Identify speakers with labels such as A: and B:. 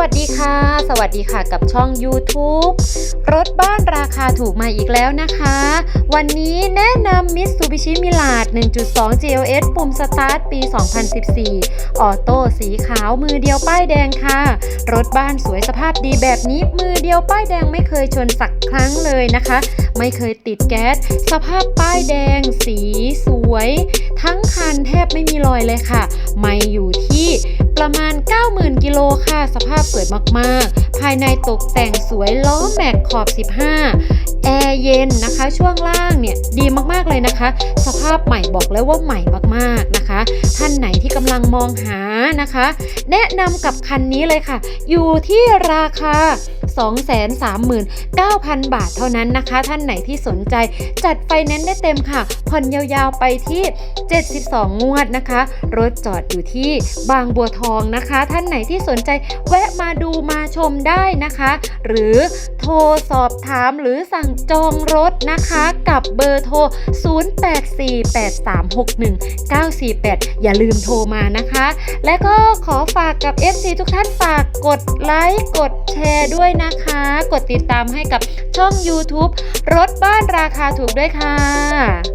A: วัสดีค่ะ สวัสดีค่ะกับช่อง YouTube รถบ้านราคาถูกมาอีกแล้วนะคะ วันนี้แนะนำ Mitsubishi Mirage 1.2 GLS ปุ่มสตาร์ทปี 2014 ออโต้สีขาวมือเดียวป้ายแดงค่ะ รถบ้านสวยสภาพดีแบบนี้ มือเดียวป้ายแดงไม่เคยชนสักครั้งเลยนะคะ ไม่เคยติดแก๊ส สภาพป้ายแดง สีสวย ทั้งคันแทบไม่มีรอยเลยค่ะ ไม่อยู่ที่ประมาณ 90,000 กิโลค่ะ สภาพสวยมากๆ ภายในตกแต่งสวยล้อแม็กขอบ 15 แอร์เย็นนะคะ ช่วงล่างเนี่ยดีมากๆเลยนะคะ สภาพใหม่บอกเลยว่าใหม่มากๆนะคะ ท่านไหนที่กำลังมองหานะคะ แนะนำกับคันนี้เลยค่ะ อยู่ที่ราคา 239,000 บาทเท่านั้นนะคะ ท่านไหนที่สนใจจัดไฟแนนซ์ได้เต็มค่ะ ผ่อนยาวๆไปที่ 72 งวดนะคะ รถจอดอยู่ที่บางบัวทองนะคะ ท่านไหนที่สนใจแวะมาดูมาชมได้นะคะ หรือโทรสอบถามหรือสั่งจองรถนะคะกับเบอร์โทร 0848361948 อย่าลืมโทรมานะคะ และก็ขอฝากกับ FC ทุกท่านฝากกดไลค์กดแชร์ด้วยนะนะคะ กดติดตามให้กับช่อง YouTube รถบ้านราคาถูกด้วยค่ะ